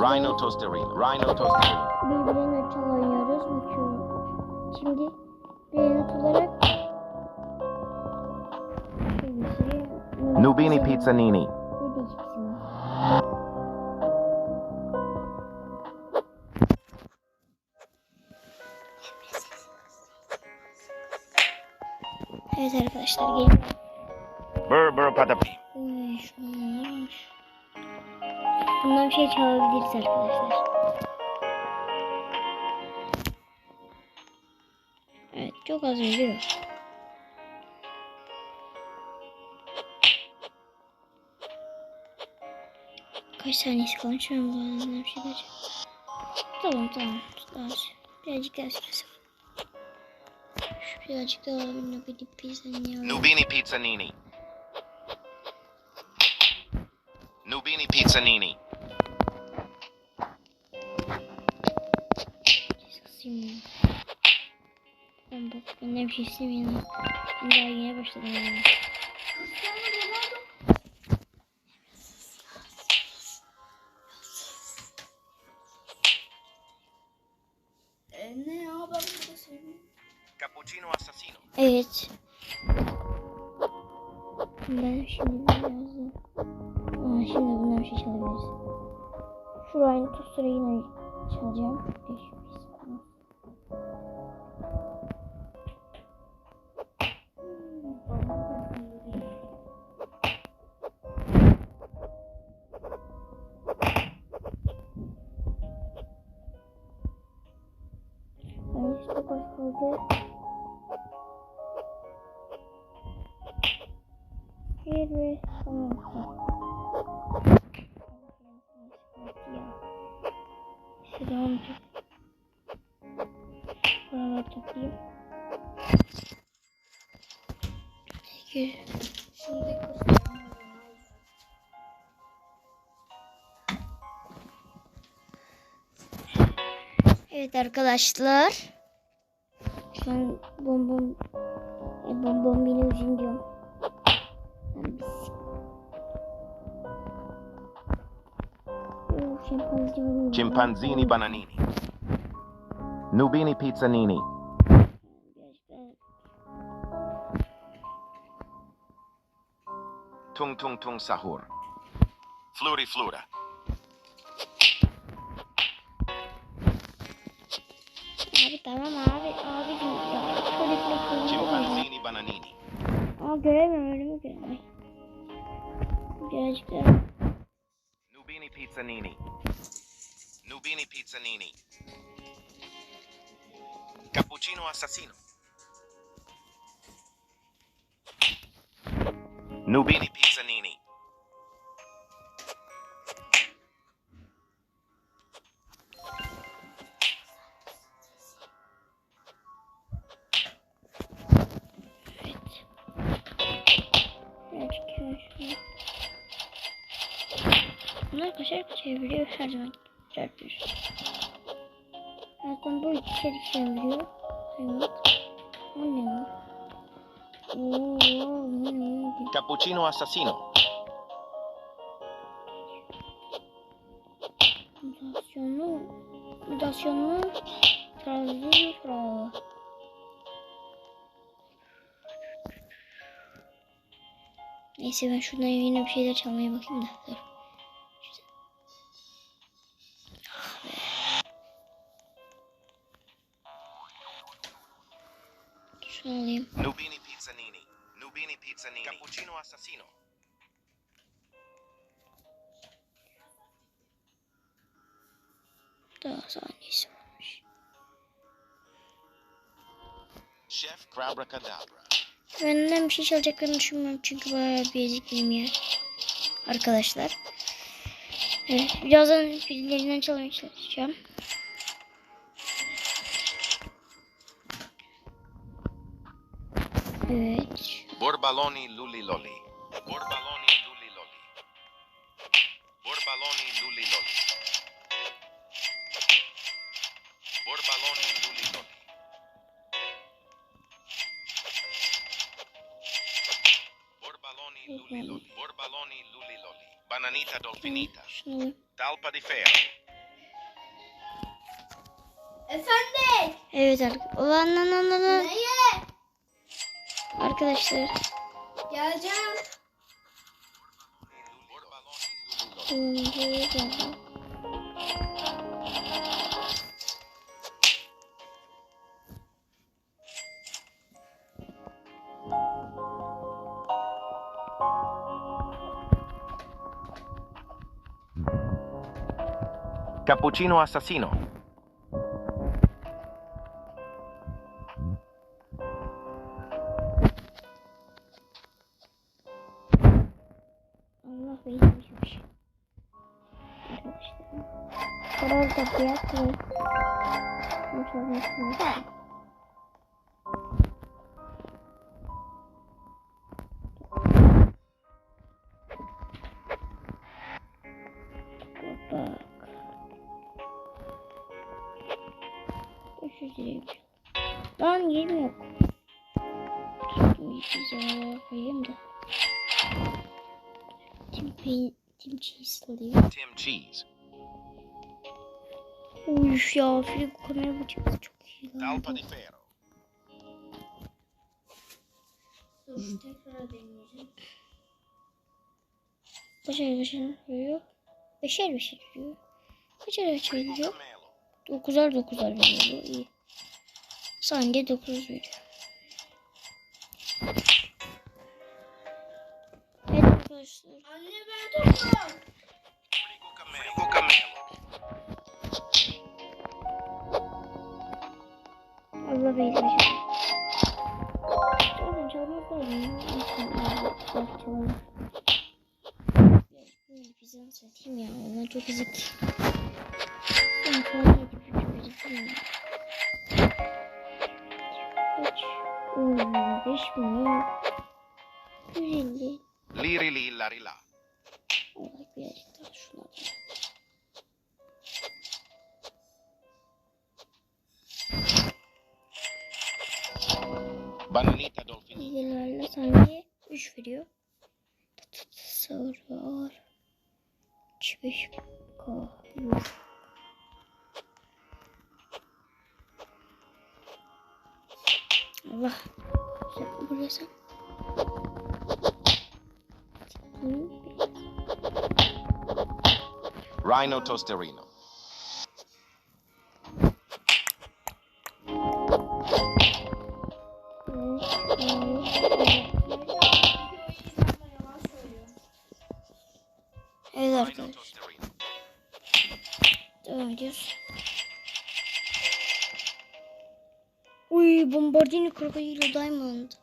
Rhino Tosterine. Rhino Tosterine. birbirine not oynuyoruz. Bakıyorum. Şimdi bir not olarak Nubini Pizzanini. Ne diyeceksin? Evet arkadaşlar gelin. Burr Burr Patapi. Şey çalabiliriz arkadaşlar. Evet çok az veriyor. Kaç saniyesi kalmış ben bu arada bir şey diyeceğim. Tamam tamam. Şey- birazcık daha süresi. Şu birazcık daha bir bir pizza yiyorum. Nubini Pizzanini. Nubini Pizzanini. Kısayım Ben benden bir şey istemiyorum. Ben daha yeni başladım yani. E, ne ya ben burada söyleyeyim. Cappuccino Assassino. Evet. Ben şimdi biraz da... Aa, şimdi bundan bir şey çalabiliriz. Şu aynı tostura yine çalacağım. Şuradan tut. Şuradan toplayayım. Teşekkür. Şimdi. Evet arkadaşlar. Şu an bonbon e, bonbon beni üzün diyorum. Oo, şempanze var. Chimpanzini Bananini. Nubini Pizzanini. Birazcık daha- Tung Tung Tung Sahur. Fluri Flura. Abi tamam abi. Abicim ya. Şöyle bir şey Chimpanzini Bananini. Aa göremiyorum önümü göremiyorum. Birazcık daha. Nubini Pizzanini. Nubini Pizzanini. Cappuccino Assassino. Nubini Pizzanini. Kaçar çeviriyor her zaman çarpıyor. Zaten bu ikişer çeviriyor. Evet. O ne o? Cappuccino Assassino. Mutasyonu, mutasyonu tarzı kralı. Neyse ben şuradan yine bir şeyler çalmaya bakayım da. Dur. Şunu alayım. Nubini Pizzanini. Nubini Pizzanini. Cappuccino Assassino. Daha saniyesi varmış. Chef Crabra-Cadabra. Benden bir şey çalacaklarını düşünmüyorum çünkü bayağı bir ezikliğim ya. Arkadaşlar. Evet, birazdan birilerinden çalmaya çalışacağım. Evet. Borbaloni Luli Loli. Borbaloni Luli Loli. Borbaloni Luli Loli. Borbaloni Luli Loli. Borbaloni Luli Loli. Borbaloni Luli Loli. Bananita Dolfinita. Talpa di ferro. Efendim. Evet arkadaşlar. Ulan lan lan lan lan. Neye? Arkadaşlar. Geleceğim. Cappuccino assassino. Allah Dilerim. Lan yerim yok. Güzel koyayım da. Tim, tim cheese alayım. Tim Cheese. Uyuş ya. Film kamera bu çıktı çok iyi. lan. Talpa di ferro. Dur tekrar deneyeceğim. Kaçar kaçar veriyor? Beşer beşer veriyor. Kaçar kaçar veriyor? Dokuzar dokuzar veriyor. İyi. Sanki dokuz veriyor. Evet arkadaşlar. Anne ben tokum. Allah beyler. Oğlum çalalım. Böyle pizzanı satayım ya. Onlar çok ezik. Liri li la ri la. Allah birazcık daha şuna. Bananita. Liderlerle sanki 3 veriyor. Var. 35 kahve. Allah. Sen Rhino Tosterino. Evet arkadaşlar. Devam ediyoruz. Uy bombardino krokodilo diamond.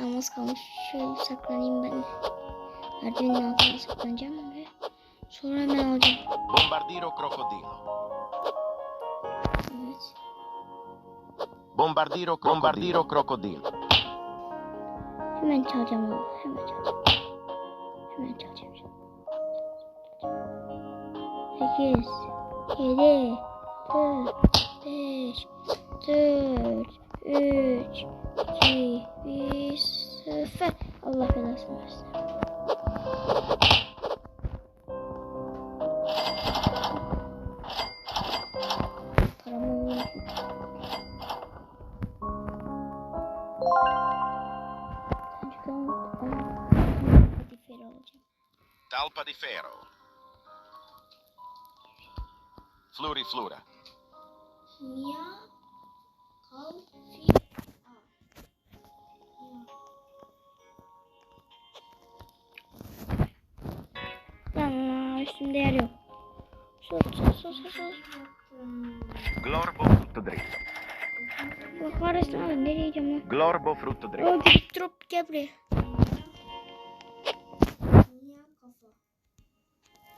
Az kalmış. Şöyle saklanayım ben. Merdivenin altına saklanacağım ve sonra hemen alacağım. Bombardiro crocodilo. Evet. Bombardiro Bombardiro crocodilo. Hemen çalacağım abi. Hemen çalacağım. Hemen çalacağım. 8 7 4 5 4 3 2, 1, 0. Allah belasını versin. Talpa di ferro. Fluriflura. Ya. Kalfi. Üstümde yer yok. Sus sus sus. Glorbo frutto dritto. Bak kahretsin abi nereye gideceğim lan? Glorbo frutto dritto. Oh bir drop gel buraya.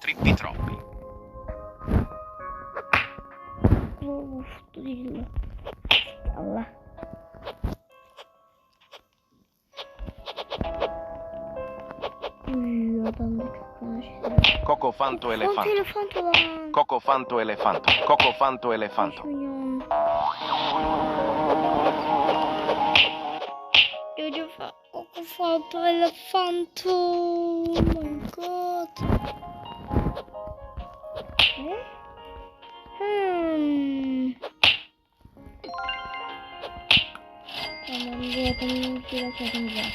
Trippi troppi. Of dur değil Allah. Da çok fena şeyler. Cocofanto Fant elefanto. elefant olan. Cocofanto elefanto. Cocofanto elefanto. Milyon. Çocuğu fa koku fanta elefanto. Oh my god. Ne? Hmm. Tamam bu adamın biraz adımız var.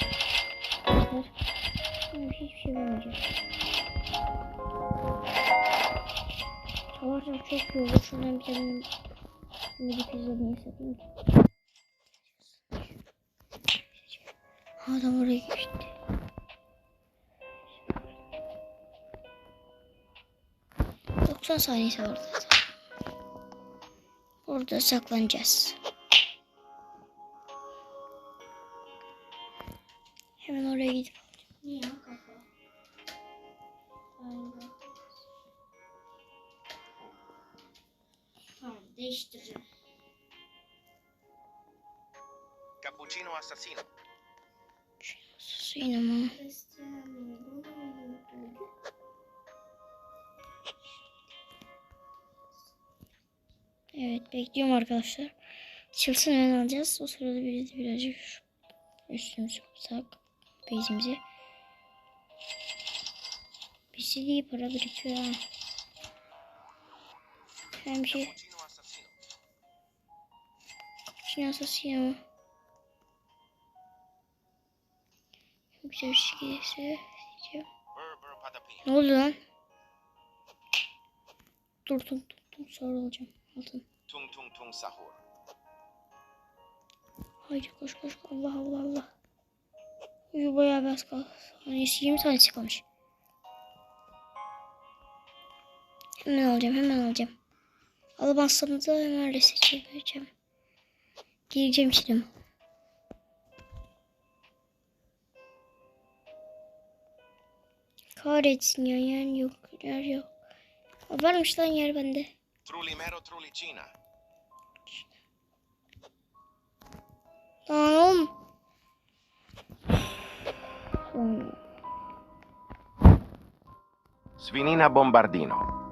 Hiçbir şey vermeyeceğim. Savaşlar çok iyi olur. Bir tane midi pizza satayım? Adam oraya geçti. Doksan saniyesi var zaten. Orada saklanacağız. Hemen oraya gidip değiştireceğim. Cappuccino assassino. suyun ama. Evet bekliyorum arkadaşlar. Çılsın hemen alacağız. O sırada biz de birazcık üstümüzü kapatsak. Bezimizi. Bizde de iyi para birikiyor ha. Hem bir şey. Çin asasino. Çok güzel bir şey gelirse. Ne oldu lan? Dur dur dur dur sonra alacağım. Altın. Tung tung tung sahur. Haydi koş koş Allah Allah Allah. Uyu bayağı bir az kaldı. Saniyesi 20 tanesi kalmış. Hemen alacağım hemen alacağım. Alamazsam da hemen reset çevireceğim. Gireceğim içine. Kahretsin ya yer yok yer yok. Aa, Varmış lan yer bende. Trulimero trulicina. Lan oğlum. Svinina bombardino.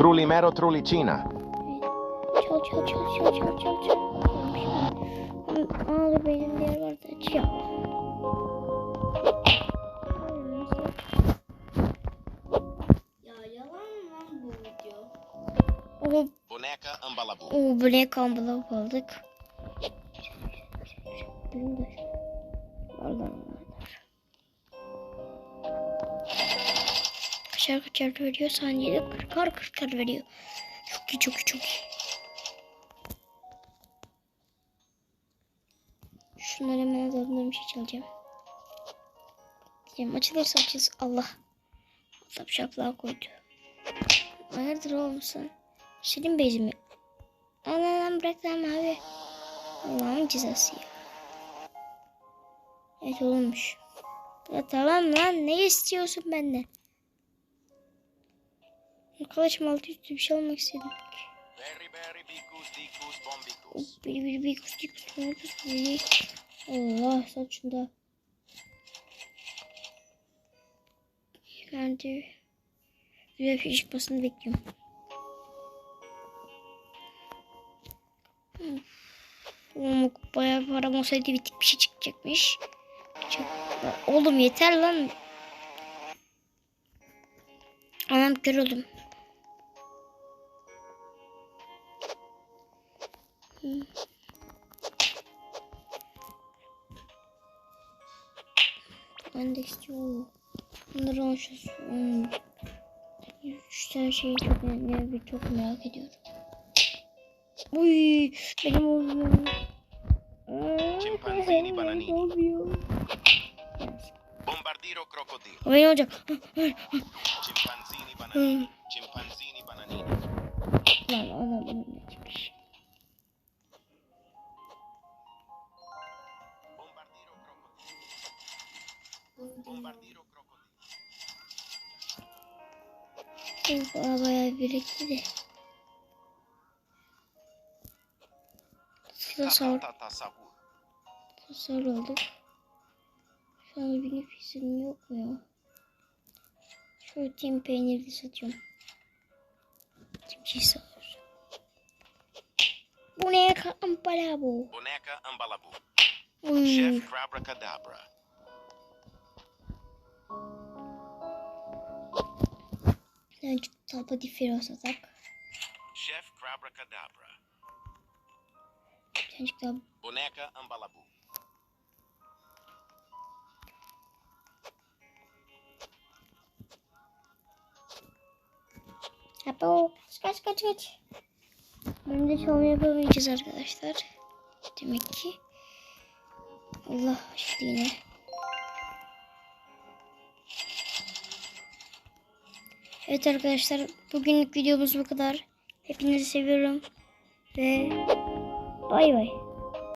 Trulimero trulicina. Çal çal çal çal çal çal çal. Aa benim bir yer vardı. Çal. Ya yalan lan bu video. O, Boneca ambalabu. o Black Envelope aldık. Benim de. Var Kaçar kaçar veriyor saniyede kırkar kırkar veriyor. Çok iyi çok iyi çok iyi. Şunları hemen alalım bir şey çalacağım. Diyeceğim açılırsa açılsın. Allah. Allah şaplığa koydu. Hayırdır oğlum sen? Senin bezimi. Lan lan lan bırak lan abi. Allah'ın cezası ya. Evet olmuş. Ya tamam lan ne istiyorsun benden? Arkadaşım altı üstü bir şey almak istedim. Dicus bombicus. Bir kus bir kus bir kus bir. Allah saçında. Ben de güzel bir çıkmasını bekliyorum. Oğlum bayağı param olsaydı bitik bir şey çıkacakmış. Çok... Oğlum yeter lan. Anam kör oldum. Ben de istiyorum. Bunları alacağız. Hmm. Üç tane şeyi çok bir çok merak ediyorum. Uy, benim oğlum. Aa, Chimpanzini bananini. Ne oluyor? Bombardiro crocodilo. O benim olacak. Chimpanzini bananini. Chimpanzini bananini. Lan ona benim geçmiş. Bana bayağı birikti de. Sıra sahur. Sor olduk. Şu anda bir nefesim yok mu ya? Protein peyniri de satıyorum. Hiçbir şey sağlar. Bu ne kampala bu? Boneca Ambalabu. Hmm. Chef Abracadabra. Yani talpa difiri satak. Chef Abracadabra. Birazcık daha Boneca Ambalabu. Apo. Kaç kaç kaç. Benim de şov yapamayacağız arkadaşlar. Demek ki. Allah açtı yine. Evet arkadaşlar bugünlük videomuz bu kadar. Hepinizi seviyorum. Ve bay bay.